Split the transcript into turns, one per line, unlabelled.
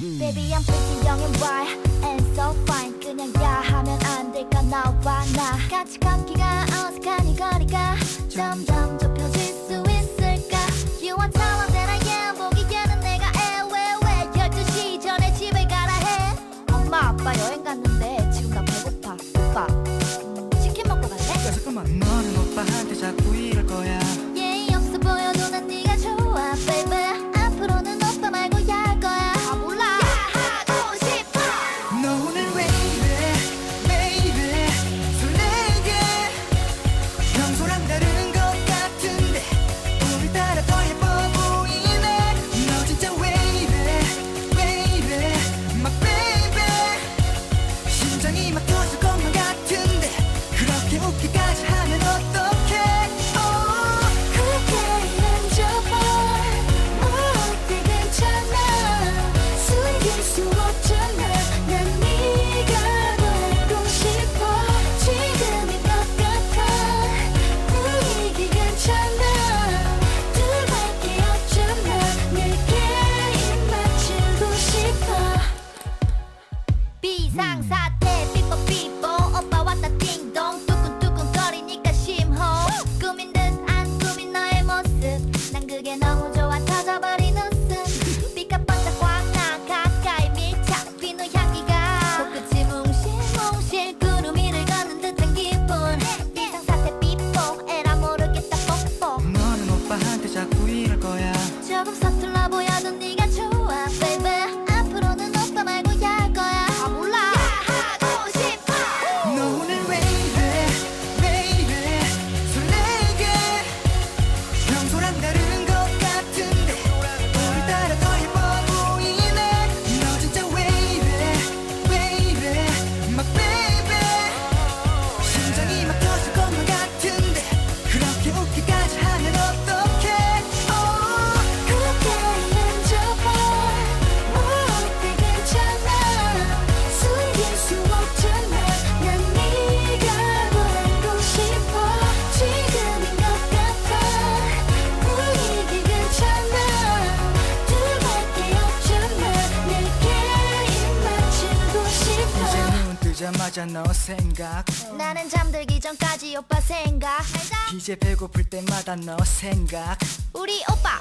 Baby I'm pretty young and wild and so fine 그냥 야 하면 안 될까 나와 나 같이 감기가 어색하니 거리가 점점
거야.
조금 서툴러 보여도 네가
오자마자 너 생각.
나는 잠들기 전까지 오빠 생각.
이제 배고플 때마다 너 생각.
우리 오빠.